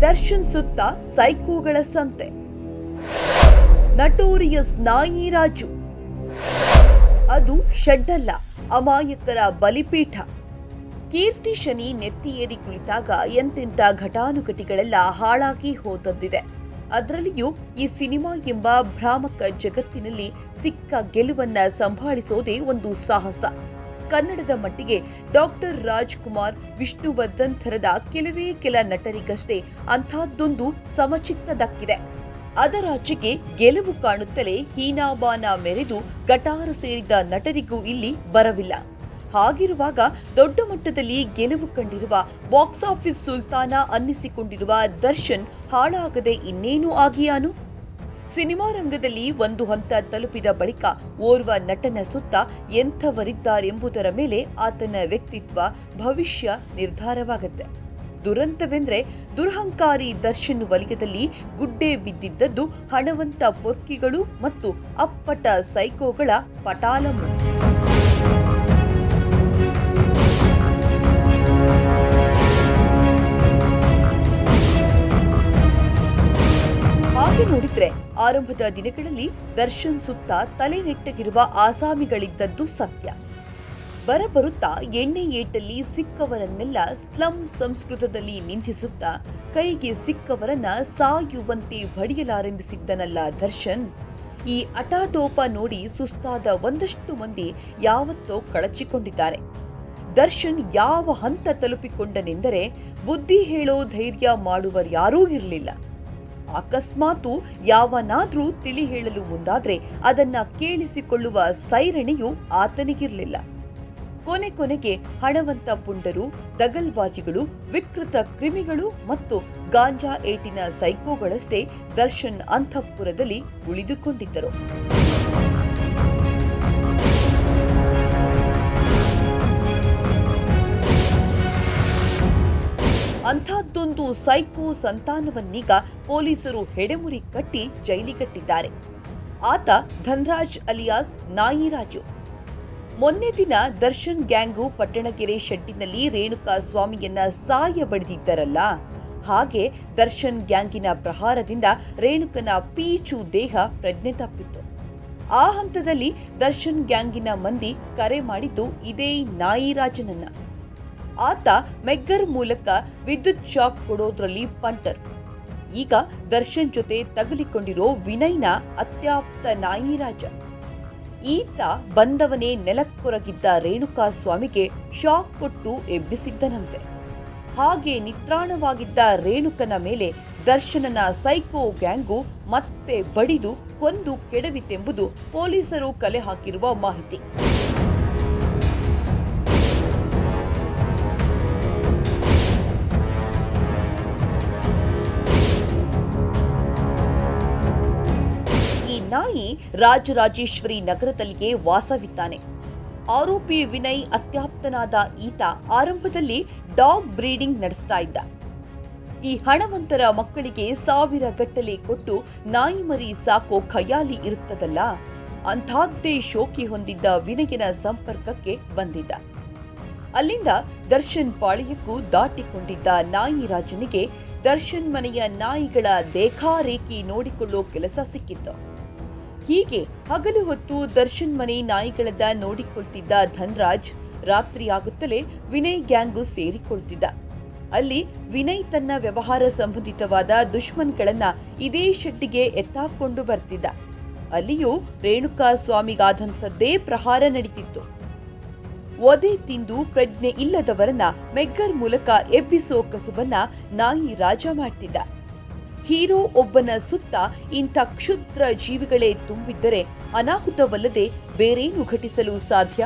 ದರ್ಶನ್ ಸುತ್ತ ಸೈಕೋಗಳ ಸಂತೆ. ನಟೋರಿಯಸ್ ನಾಯಿ ರಾಜು. ಅದು ಶೆಡ್ಡಲ್ಲ ಅಮಾಯಕರ ಬಲಿಪೀಠ. ಕೀರ್ತಿ ಶನಿ ನೆತ್ತಿಯೇರಿ ಕುಳಿತಾಗ ಎಂತೆಂಥ ಘಟಾನುಘಟಿಗಳೆಲ್ಲ ಹಾಳಾಗಿ ಹೋದದ್ದಿದೆ ಅದರಲ್ಲಿಯೂ ಈ ಸಿನಿಮಾ ಎಂಬ ಭ್ರಾಮಕ ಜಗತ್ತಿನಲ್ಲಿ ಸಿಕ್ಕ ಗೆಲುವನ್ನ ಸಂಭಾಳಿಸೋದೇ ಒಂದು ಸಾಹಸ. ಕನ್ನಡದ ಮಟ್ಟಿಗೆ ಡಾಕ್ಟರ್ ರಾಜ್ಕುಮಾರ್ ವಿಷ್ಣುವರ್ಧನ್ ಥರದ ಕೆಲವೇ ಕೆಲ ನಟರಿಗಷ್ಟೇ ಅಂಥದ್ದೊಂದು ಸಮಚಿತ್ತ ದಕ್ಕಿದೆ ಅದರಾಚೆಗೆ ಗೆಲುವು ಕಾಣುತ್ತಲೇ ಹೀನಾಬಾನ ಮೆರೆದು ಗಟಾರ ಸೇರಿದ ನಟರಿಗೂ ಇಲ್ಲಿ ಬರವಿಲ್ಲ. ಹಾಗಿರುವಾಗ ದೊಡ್ಡ ಮಟ್ಟದಲ್ಲಿ ಗೆಲುವು ಕಂಡಿರುವ ಬಾಕ್ಸ್ ಆಫೀಸ್ ಸುಲ್ತಾನ ಅನ್ನಿಸಿಕೊಂಡಿರುವ ದರ್ಶನ್ ಹಾಳಾಗದೆ ಇನ್ನೇನು ಆಗಿಯಾನು? ಸಿನಿಮಾ ರಂಗದಲ್ಲಿ ಒಂದು ಹಂತ ತಲುಪಿದ ಬಳಿಕ ಓರ್ವ ನಟನ ಸುತ್ತ ಎಂಥವರಿದ್ದಾರೆಂಬುದರ ಮೇಲೆ ಆತನ ವ್ಯಕ್ತಿತ್ವ, ಭವಿಷ್ಯ ನಿರ್ಧಾರವಾಗುತ್ತೆ. ದುರಂತವೆಂದ್ರೆ ದುರಹಂಕಾರಿ ದರ್ಶನ್ ವಲಯದಲ್ಲಿ ಗುಡ್ಡೆ ಬಿದ್ದಿದ್ದದ್ದು ಹಣವಂತ ಪೊರ್ಕಿಗಳು ಮತ್ತು ಅಪ್ಪಟ ಸೈಕೋಗಳ ಪಟಾಲಮು ಹಾಗೆ ನೋಡಿದ್ರೆ ಆರಂಭದ ದಿನಗಳಲ್ಲಿ ದರ್ಶನ್ ಸುತ್ತ ತಲೆ ನೆಟ್ಟಗಿರುವ ಆಸಾಮಿಗಳಿದ್ದದ್ದು ಸತ್ಯ. ಬರಬರುತ್ತಾ ಎಣ್ಣೆ ಏಟಲ್ಲಿ ಸಿಕ್ಕವರನ್ನೆಲ್ಲ ಸ್ಲಂ ಸಂಸ್ಕೃತದಲ್ಲಿ ನಿಂದಿಸುತ್ತಾ ಕೈಗೆ ಸಿಕ್ಕವರನ್ನ ಸಾಯುವಂತೆ ಬಡಿಯಲಾರಂಭಿಸಿದ್ದನಲ್ಲ ದರ್ಶನ್. ಈ ಅಟಾಟೋಪ ನೋಡಿ ಸುಸ್ತಾದ ಒಂದಷ್ಟು ಮಂದಿ ಯಾವತ್ತೋ ಕಳಚಿಕೊಂಡಿದ್ದಾರೆ. ದರ್ಶನ್ ಯಾವ ಹಂತ ತಲುಪಿಕೊಂಡನೆಂದರೆ ಬುದ್ಧಿ ಹೇಳೋ ಧೈರ್ಯ ಮಾಡುವರ್ಯಾರೂ ಇರಲಿಲ್ಲ. ಅಕಸ್ಮಾತು ಯಾವನಾದ್ರೂ ತಿಳಿ ಹೇಳಲು ಮುಂದಾದ್ರೆ ಅದನ್ನ ಕೇಳಿಸಿಕೊಳ್ಳುವ ಸೈರಣೆಯು ಆತನಿಗಿರಲಿಲ್ಲ. ಕೊನೆ ಕೊನೆಗೆ ಹಣವಂತ ಪುಂಡರು, ದಗಲ್ಬಾಜಿಗಳು, ವಿಕೃತ ಕ್ರಿಮಿಗಳು ಮತ್ತು ಗಾಂಜಾ ಏಟಿನ ಸೈಕೋಗಳಷ್ಟೇ ದರ್ಶನ್ ಅಂತಃಪುರದಲ್ಲಿ ಉಳಿದುಕೊಂಡಿದ್ದರು. ಅಂಥದ್ದೊಂದು ಸೈಕೋ ಸಂತಾನವನ್ನೀಗ ಪೊಲೀಸರು ಹೆಡೆಮುರಿ ಕಟ್ಟಿ ಜೈಲಿಗಟ್ಟಿದ್ದಾರೆ. ಆತ ಧನ್ರಾಜ್ ಅಲಿಯಾಸ್ ನಾಯಿರಾಜು. ಮೊನ್ನೆ ದಿನ ದರ್ಶನ್ ಗ್ಯಾಂಗು ಪಟ್ಟಣಗೆರೆ ಶೆಡ್ಡಿನಲ್ಲಿ ರೇಣುಕಾ ಸ್ವಾಮಿಯನ್ನ ಸಾಯ ಬಡಿದಿದ್ದರಲ್ಲ? ಹಾಗೆ ದರ್ಶನ್ ಗ್ಯಾಂಗಿನ ಪ್ರಹಾರದಿಂದ ರೇಣುಕನ ಪೀಚು ದೇಹ ಪ್ರಜ್ಞೆ ತಪ್ಪಿತ್ತು. ಆ ಹಂತದಲ್ಲಿ ದರ್ಶನ್ ಗ್ಯಾಂಗಿನ ಮಂದಿ ಕರೆ ಮಾಡಿದ್ದು ಇದೇ ನಾಯಿರಾಜನನ್ನ. ಆತ ಮೆಗ್ಗರ್ ಮೂಲಕ ವಿದ್ಯುತ್ ಶಾಕ್ ಕೊಡೋದ್ರಲ್ಲಿ ಪಂಟರ್. ಈಗ ದರ್ಶನ್ ಜೊತೆ ತಗಲಿಕೊಂಡಿರೋ ವಿನಯ್ನ ಅತ್ಯಾಪ್ತ ನಾಯಿರಾಜ ಈತ ಬಂದವನೇ ನೆಲಕ್ಕೊರಗಿದ್ದ ರೇಣುಕಾ ಸ್ವಾಮಿಗೆ ಶಾಕ್ ಕೊಟ್ಟು ಎಬ್ಬಿಸಿದ್ದನಂತೆ. ಹಾಗೆ ನಿತ್ರಾಣವಾಗಿದ್ದ ರೇಣುಕನ ಮೇಲೆ ದರ್ಶನನ ಸೈಕೋ ಗ್ಯಾಂಗು ಮತ್ತೆ ಬಡಿದು ಕೊಂದು ಕೆಡವಿತೆಂಬುದು ಪೊಲೀಸರು ಕಲೆ ಹಾಕಿರುವ ಮಾಹಿತಿ. ನಾಯಿ ರಾಜರಾಜೇಶ್ವರಿ ನಗರದಲ್ಲಿಯೇ ವಾಸವಿದ್ದಾನೆ. ಆರೋಪಿ ವಿನಯ್ ಅತ್ಯಾಪ್ತನಾದ ಈತ ಆರಂಭದಲ್ಲಿ ಡಾಗ್ ಬ್ರೀಡಿಂಗ್ ನಡೆಸ್ತಾ ಇದ್ದ. ಈ ಹಣವಂತರ ಮಕ್ಕಳಿಗೆ ಸಾವಿರ ಗಟ್ಟಲೆ ಕೊಟ್ಟು ನಾಯಿ ಮರಿ ಸಾಕೋ ಖಯಾಲಿ ಇರುತ್ತದಲ್ಲ? ಅಂಥದ್ದೇ ಶೋಕಿ ಹೊಂದಿದ್ದ ವಿನಯನ ಸಂಪರ್ಕಕ್ಕೆ ಬಂದಿದ್ದ. ಅಲ್ಲಿಂದ ದರ್ಶನ್ ಪಾಳ್ಯಕ್ಕೂ ದಾಟಿಕೊಂಡಿದ್ದ ನಾಯಿ ರಾಜನಿಗೆ ದರ್ಶನ್ ಮನೆಯ ನಾಯಿಗಳ ದೇಖಾರೇಖಿ ನೋಡಿಕೊಳ್ಳೋ ಕೆಲಸ ಸಿಕ್ಕಿತ್ತು. ಹೀಗೆ ಹಗಲು ಹೊತ್ತು ದರ್ಶನ್ ಮನೆ ನಾಯಿಗಳನ್ನ ನೋಡಿಕೊಳ್ತಿದ್ದ ಧನ್ರಾಜ್ ರಾತ್ರಿಯಾಗುತ್ತಲೇ ವಿನಯ್ ಗ್ಯಾಂಗು ಸೇರಿಕೊಳ್ತಿದ್ದ. ಅಲ್ಲಿ ವಿನಯ್ ತನ್ನ ವ್ಯವಹಾರ ಸಂಬಂಧಿತವಾದ ದುಶ್ಮನ್ಗಳನ್ನ ಇದೇ ಶೆಡ್ಡಿಗೆ ಎತ್ತಾಕೊಂಡು ಬರ್ತಿದ್ದ. ಅಲ್ಲಿಯೂ ರೇಣುಕಾ ಸ್ವಾಮಿಗಾದಂಥದ್ದೇ ಪ್ರಹಾರ ನಡೀತಿತ್ತು. ಒದೆ ತಿಂದು ಪ್ರಜ್ಞೆ ಇಲ್ಲದವರನ್ನ ಮೆಗ್ಗರ್ ಮೂಲಕ ಎಬ್ಬಿಸೋ ಕಸುಬನ್ನ ನಾಯಿ ರಾಜ ಮಾಡ್ತಿದ್ದ. ಹೀರೋ ಒಬ್ಬನ ಸುತ್ತ ಇಂಥ ಕ್ಷುದ್ರ ಜೀವಿಗಳೇ ತುಂಬಿದ್ದರೆ ಅನಾಹುತವಲ್ಲದೆ ಬೇರೇನು ಘಟಿಸಲು ಸಾಧ್ಯ?